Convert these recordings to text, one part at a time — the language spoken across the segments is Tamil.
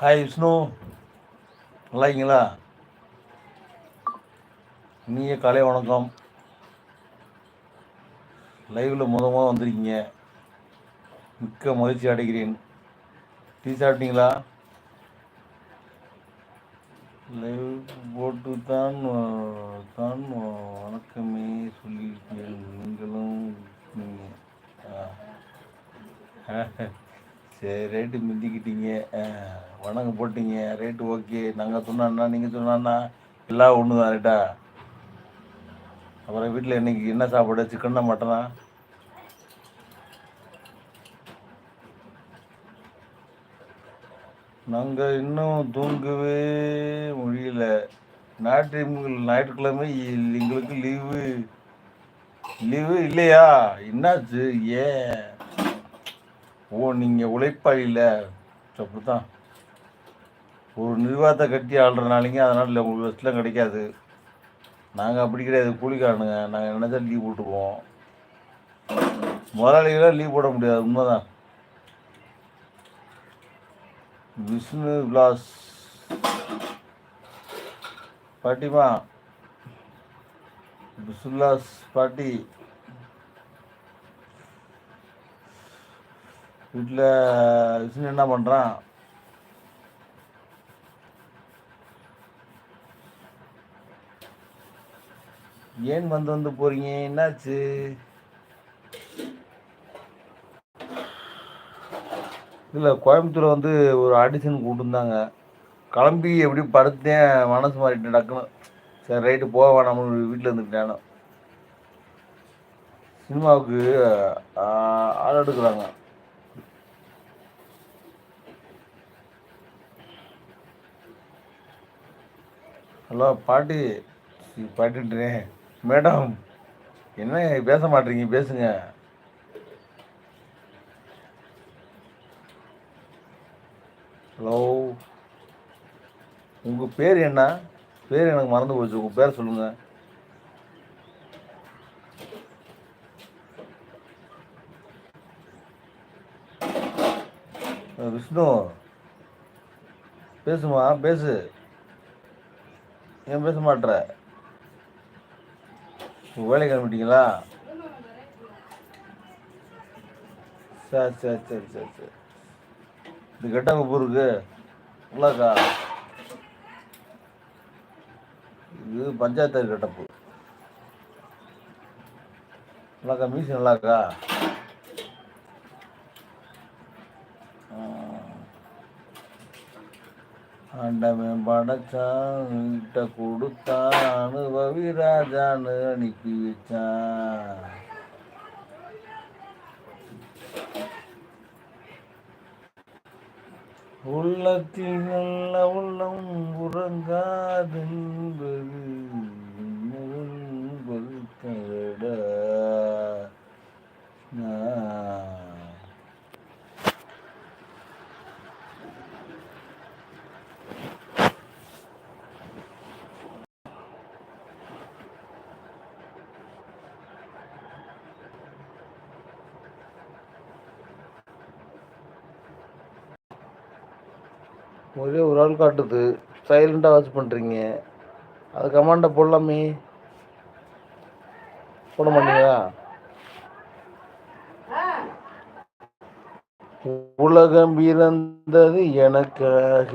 ஹாய் விஷ்ணு நல்லா இருக்கீங்களா? இனிய காலை வணக்கம். லைவில் முத முத வந்திருக்கீங்க. மிக்க மகிழ்ச்சி அடைகிறேன். டீ சாப்பிட்டீங்களா? லைவ் போட்டு தான் தான் வணக்கமே சொல்லியிருக்கேன். நீங்களும் சரி ரேட்டு மிந்திக்கிட்டீங்க வணங்க வணக்கம் போட்டீங்க ரேட்டு ஓகே நாங்கள் சொன்னா நீங்கள் சொன்னா எல்லாம் ஒன்று தான் ரைட்டா அப்புறம் வீட்டில் இன்னைக்கு என்ன சாப்பாடு? சிக்கன்னா மட்டனா நாங்கள் இன்னும் தூங்கவே முடியல. ஞாயிற்று ஞாயிற்றுக்கிழமை எங்களுக்கு லீவு லீவு இல்லையா? என்னாச்சு? ஏன்? ஓ நீங்கள் உழைப்பா இல்லை அப்படித்தான். ஒரு நிர்வாகத்தை கட்டி ஆள்றனாலிங்க அதனால் உங்களுக்கு ரெஸ்ட்லாம் கிடைக்காது. நாங்கள் அப்படி கிடையாது கூலிக்காரனுங்க. நாங்கள் நினச்சா லீவ் போட்டுருவோம் முதலாளிகளாக லீவ் போட முடியாது உண்மைதான். விஷ்ணு விலாஸ். பாட்டிமா விஷ்ணு பாட்டி. வீட்டில் விஷ்ணு என்ன பண்ணுறான் ஏன் வந்து வந்து போறீங்க? என்னாச்சு? இல்லை கோயம்புத்தூர் வந்து ஒரு ஆடிஷன் கூப்பிட்டுருந்தாங்க கிளம்பி எப்படி படுத்தேன் மனசு மாறிட்டு டக்குன்னு சரி ரைட்டு போக வேணாம்னு வீட்டில் இருந்துக்கிட்டேன் சினிமாவுக்கு ஆள் எடுக்கிறாங்க. ஹலோ பாட்டி சீ, மேடம் என்ன பேச மாட்டீங்க பேசுங்க. ஹலோ உங்கள் பேர் என்ன? பேர் எனக்கு மறந்து போச்சு உங்கள் பேர் சொல்லுங்கள் விஷ்ணு பேசுமா பேசு. ஏன் பேச மாட்டேற வேலை கிளம்பிட்டீங்களா சரி சரி சரி சரி சரி. இது கெட்ட உப்பு இருக்கு. உள்ளக்கா. இது பஞ்சாயத்து கெட்டப்பு நல்லாக்கா மீசி நல்லாக்கா ஆண்டவன் படைச்சான் கிட்ட கொடுத்தான் ராஜான்னு அனுப்பி வச்சான். உள்ளத்தில் நல்ல உள்ளம் உறங்காதென்பது ஒரே ஒரு ஆள் காட்டுது. சைலண்டாக வாட்ச் பண்ணுறீங்க அது கமாண்டை போடலாமே. போட மாட்டீங்களா? உலகம் பிறந்தது எனக்காக.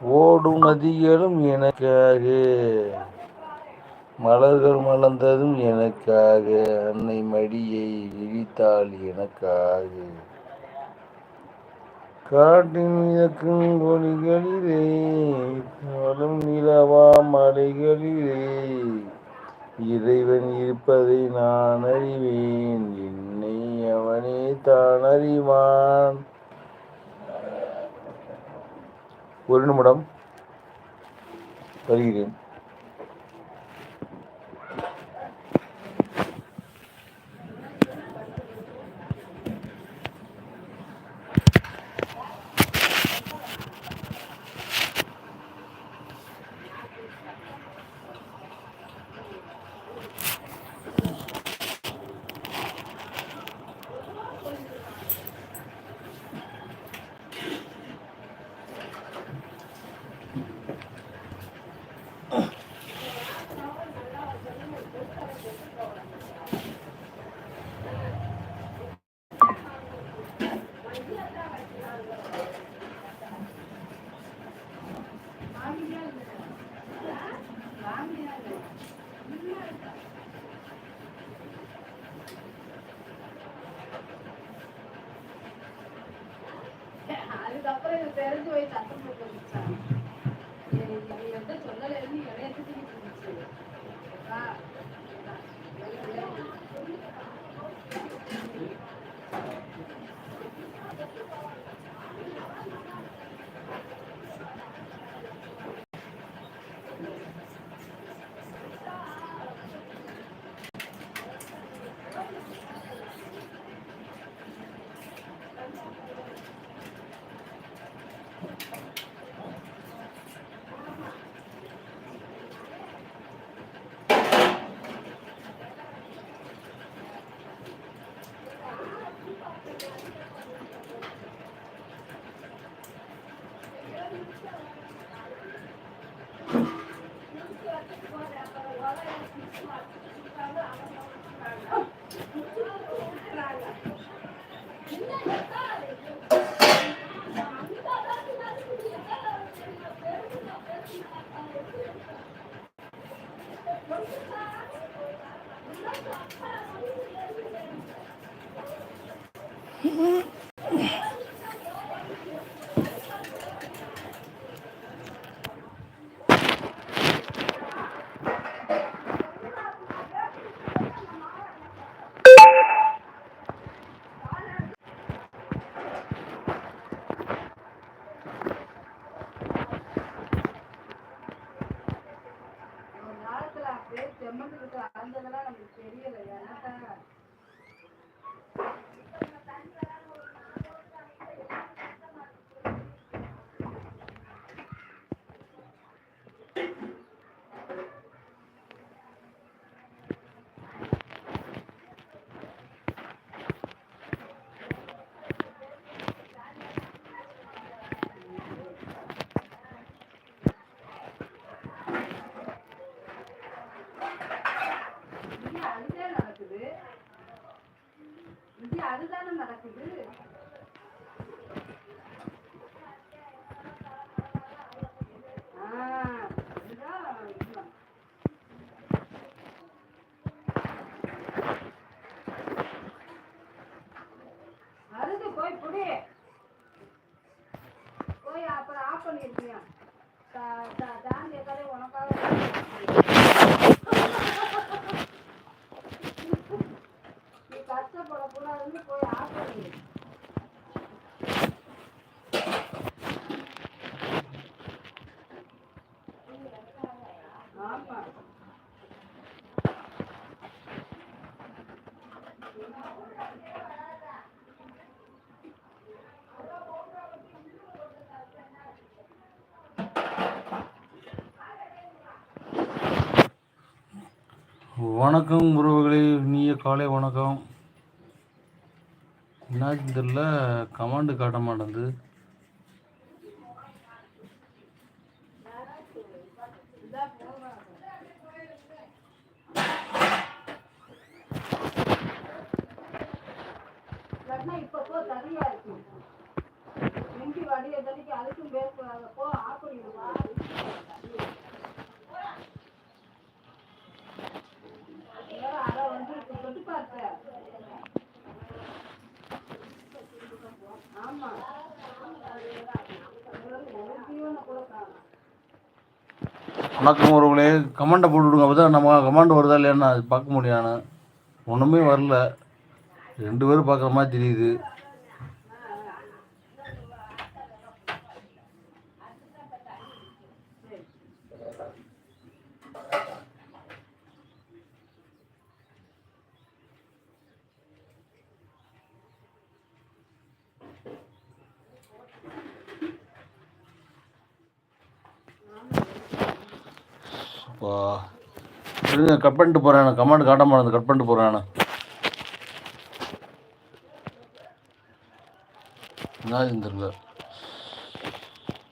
ஓடும் நதிகளும் எனக்காக. மலர்கள் மலர்ந்ததும் எனக்காக. அன்னை மடியை விழித்தாள் எனக்காக. காட்டின் மிதக்கும் ஒளிகளிலே வரும் நிலவா மலைகளிலே. இறைவன் இருப்பதை நான் அறிவேன் என்னை அவனே தான் அறிவான். ஒரு நிமிடம் வருகிறேன். அதுக்கப்புறம் இது தெரிஞ்சு போய் சத்தம் போட்டு வந்துச்சான். சொல்லலைன்னு என்னைய இருந்துச்சு. 嗯。நடக்குது. ஆ, இதுதான் உண்மை. அழுது போய் புடி. போய் அப்புறம் ஆஃப் பண்ணிருக்கியா? தாண்டி கதை உனக்காக நீ கஷ்டப்படக்கூடாதுன்னு போய் ஆஃப் பண்ணி வணக்கம் உறவுகளே இனிய காலை வணக்கம். என்னாச்சு தெரியல கமாண்டு காட்ட மாட்டேங்குது. இப்போ தனியா இருக்கும் மிஞ்சி வடிய அதுக்கும் பேசக்கூடாது போ ஆஃப் பண்ணிடுவா அரை வந்து இப்ப தொட்டு பார்த்தேன் ஆமா ஒரு ஜீவனை கூட காணும் வணக்கம் உறவுகளே. கமெண்டை போட்டு விடுங்க அப்போ தான் நம்ம கமாண்ட் வருதா இல்லையான்னு அது பார்க்க முடியும். ஒன்றுமே வரல. ரெண்டு பேரும் பார்க்குற மாதிரி தெரியுது. அப்பா. இருங்க கட் பண்ணிட்டு போகிறேன் கமெண்ட் காட்ட மாட்டேன் கட் பண்ணிட்டு போகிறேன் நான் என்ன